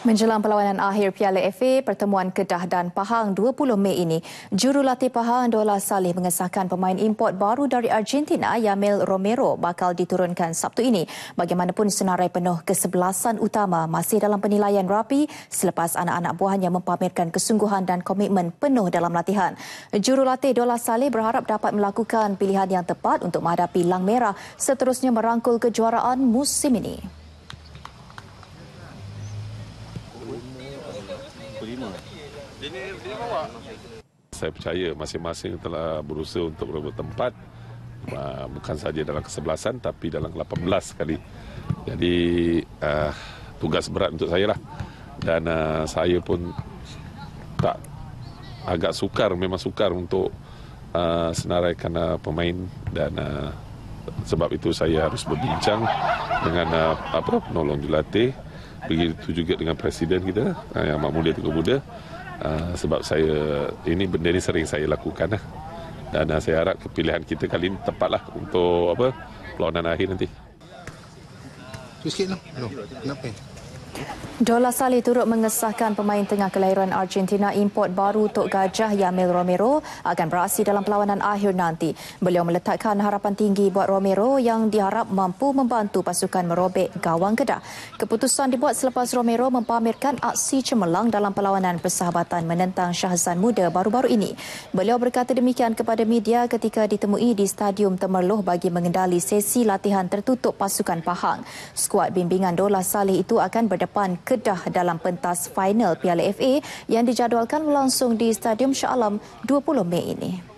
Menjelang perlawanan akhir Piala FA pertemuan Kedah dan Pahang 20 Mei ini, jurulatih Pahang Dola Saleh mengesahkan pemain import baru dari Argentina Yamil Romero bakal diturunkan Sabtu ini. Bagaimanapun senarai penuh kesebelasan utama masih dalam penilaian rapi selepas anak-anak buahnya mempamerkan kesungguhan dan komitmen penuh dalam latihan. Jurulatih Dola Saleh berharap dapat melakukan pilihan yang tepat untuk menghadapi Lang Merah seterusnya merangkul kejuaraan musim ini. Saya percaya masing-masing telah berusaha untuk berebut tempat. Bukan saja dalam kesebelasan tapi dalam 18 kali. Jadi uh, tugas berat untuk saya lah. Dan uh, saya pun tak agak sukar memang sukar untuk uh, senaraikan uh, pemain. Dan uh, sebab itu saya harus berbincang dengan uh, apa penolong julatih begitu juga dengan presiden kita uh, yang Mak Mulia Tengku Muda uh, sebab saya ini benda ini sering saya lakukan lah. dan uh, saya harap kepilihan kita kali ini tepatlah untuk apa perlawanan akhir nanti. Sikit lah. Kenapa? Dola Salih turut mengesahkan pemain tengah kelahiran Argentina import baru Tok Gajah Yamil Romero akan beraksi dalam perlawanan akhir nanti. Beliau meletakkan harapan tinggi buat Romero yang diharap mampu membantu pasukan merobek gawang Kedah. Keputusan dibuat selepas Romero mempamerkan aksi cemerlang dalam perlawanan persahabatan menentang Syahzan Muda baru-baru ini. Beliau berkata demikian kepada media ketika ditemui di Stadium Temerloh bagi mengendali sesi latihan tertutup pasukan Pahang. Skuad bimbingan Dola Salih itu akan berdepan Kedah dalam pentas final Piala FA yang dijadualkan berlangsung di Stadium Shah Alam 20 Mei ini.